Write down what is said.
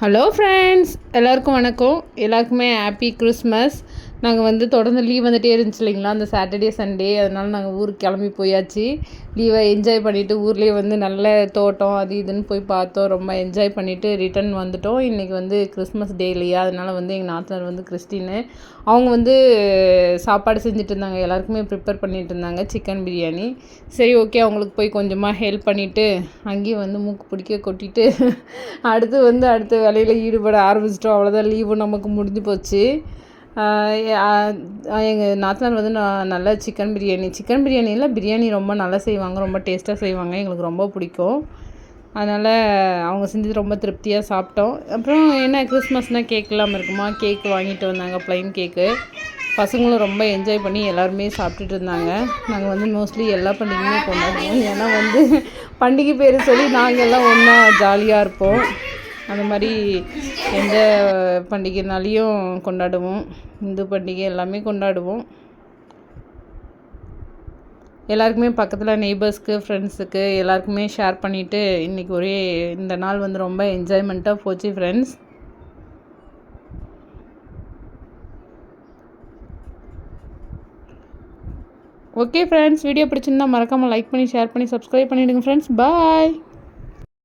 Hello friends எல்லாருக்கும் வணக்கம். எல்லாருக்குமே ஹாப்பி கிறிஸ்மஸ் நாங்கள் வந்து தொடர்ந்து லீவ் வந்துகிட்டே இருந்துச்சு இல்லைங்களா? அந்த சாட்டர்டே சண்டே அதனால் நாங்கள் ஊருக்கு கிளம்பி போயாச்சு. லீவை என்ஜாய் பண்ணிவிட்டு ஊர்லேயே வந்து நல்ல தோட்டம் அது இதுன்னு போய் பார்த்தோம். ரொம்ப என்ஜாய் பண்ணிவிட்டு ரிட்டர்ன் வந்துவிட்டோம் இன்றைக்கி வந்து கிறிஸ்மஸ் டே இல்லையா? அதனால் வந்து எங்கள் நாத்தனார் வந்து கிறிஸ்டின்னு அவங்க வந்து சாப்பாடு செஞ்சுட்டு இருந்தாங்க. எல்லாருக்குமே ப்ரிப்பேர் பண்ணிகிட்டு இருந்தாங்க. சிக்கன் பிரியாணி. சரி ஓகே அவங்களுக்கு போய் கொஞ்சமாக ஹெல்ப் பண்ணிவிட்டு அங்கேயும் வந்து மூக்கு பிடிக்க கொட்டிட்டு அடுத்து வந்து அடுத்த வேலையில் ஈடுபட ஆரம்பிச்சிட்டோம். அவ்வளோதான் லீவு நமக்கு முடிஞ்சு போச்சு. எங்கள் நாத்தனார் வந்து நான் நல்லா சிக்கன் பிரியாணி சிக்கன் பிரியாணியில் பிரியாணி ரொம்ப நல்லா செய்வாங்க ரொம்ப டேஸ்ட்டாக செய்வாங்க. எங்களுக்கு ரொம்ப பிடிக்கும். அதனால் அவங்க செஞ்சது ரொம்ப திருப்தியாக சாப்பிட்டோம். அப்புறம் என்ன கிறிஸ்மஸ்னால் கேக் இல்லாமல் இருக்குமா? கேக் வாங்கிட்டு வந்தாங்க ப்ளைன் கேக்கு பசங்களும் ரொம்ப என்ஜாய் பண்ணி எல்லாருமே சாப்பிட்டுட்டு இருந்தாங்க. நாங்கள் வந்து மோஸ்ட்லி எல்லா பண்டிகையுமே கொண்டாடுவோம். ஏன்னா வந்து பண்டிகை பேர் சொல்லி நாங்கள் எல்லாம் ஒன்றா ஜாலியாக இருப்போம். அந்த மாதிரி எந்த பண்டிகைனாலையும் கொண்டாடுவோம். இந்து பண்டிகை எல்லாமே கொண்டாடுவோம். எல்லாருக்குமே பக்கத்தில் நெய்பர்ஸ்க்கு ஃப்ரெண்ட்ஸுக்கு எல்லாருக்குமே ஷேர் பண்ணிவிட்டு இன்றைக்கி ஒரே இந்த நாள் வந்து ரொம்ப என்ஜாய்மெண்ட்டாக போச்சு ஃப்ரெண்ட்ஸ் ஓகே ஃப்ரெண்ட்ஸ் வீடியோ பிடிச்சிருந்தா மறக்காமல் லைக் பண்ணி ஷேர் பண்ணி சப்ஸ்கிரைப் பண்ணிவிடுங்க ஃப்ரெண்ட்ஸ் பாய்